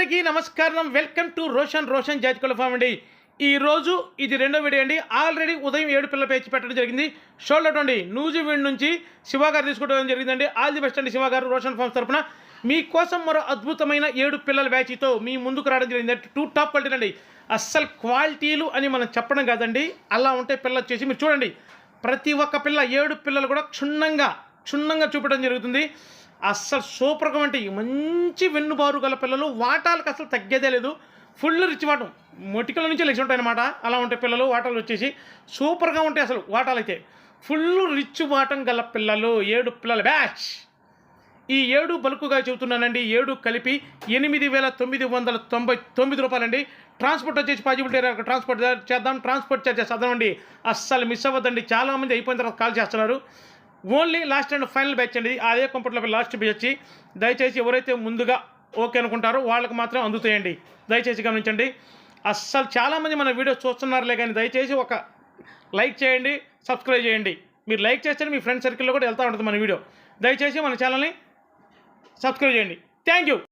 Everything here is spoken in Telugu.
అందరికీ నమస్కారం. Welcome to Roshan Roshan Jathikula farm అండి. ఈ రోజు ఇది రెండో వీడియో అండి. ఆల్రెడీ ఉదయం ఏడు పిల్లల పేచి పెట్టడం జరిగింది. షోల్డర్ అండి న్యూజిలాండ్ నుంచి శివ గారు తీసుకోవడం జరిగిందండి. ఆల్ ది బెస్ట్ అండి శివ గారు రోషన్ ఫామ్స్ తరపున. మీకోసం మరో అద్భుతమైన ఏడు పిల్లల బ్యాచ్తో మీ ముందుకు రావడం జరిగింది. టూ టాప్ క్వాలిటీ అండి. అస్సలు క్వాలిటీలు అని మనం చెప్పడం కాదండి. అలా ఉంటే పిల్లలు వచ్చేసి మీరు చూడండి. ప్రతి ఒక్క పిల్ల ఏడు పిల్లలు కూడా క్షుణ్ణంగా క్షుణ్ణంగా చూపడం జరుగుతుంది. అస్సలు సూపర్గా వంటి మంచి వెన్నుబారు గల పిల్లలు వాటాలకు అసలు తగ్గేదే లేదు. ఫుల్ రిచ్ వాటం. మొటికల నుంచి లెక్స్ ఉంటాయి అనమాట అలా ఉంటాయి పిల్లలు వాటాలు వచ్చేసి సూపర్గా ఉంటాయి అసలు వాటాలు అయితే ఫుల్ రిచ్ వాటం గల పిల్లలు ఏడు పిల్లల. బ్యాచ్! ఈ ఏడు బల్కుగా చెబుతున్నానండి. ఏడు కలిపి ఎనిమిది వేల తొమ్మిది వందల తొంభై తొమ్మిది రూపాయలండి. ట్రాన్స్పోర్ట్ వచ్చేసి పాజిబిలిటీ ట్రాన్స్పోర్ట్ చేద్దాం. ట్రాన్స్పోర్ట్ చార్జెస్ అదనండి. అస్సలు మిస్ అవ్వద్దండి. చాలామంది అయిపోయిన తర్వాత కాల్ చేస్తున్నారు. Only last and final batch అండి. అదే కంప్యూటర్లో లాస్ట్ బ్యాచ్ వచ్చి దయచేసి ఎవరైతే ముందుగా ఓకే అనుకుంటారో వాళ్ళకి మాత్రం అందుతాయండి. దయచేసి గమనించండి. అస్సలు చాలామంది మన వీడియోస్ చూస్తున్నారులే కానీ దయచేసి ఒక లైక్ చేయండి సబ్స్క్రైబ్ చేయండి. మీరు లైక్ చేస్తే మీ ఫ్రెండ్ సర్కిల్లో కూడా వెళ్తూ ఉంటుంది మన వీడియో. దయచేసి మన ఛానల్ని సబ్స్క్రైబ్ చేయండి. Thank you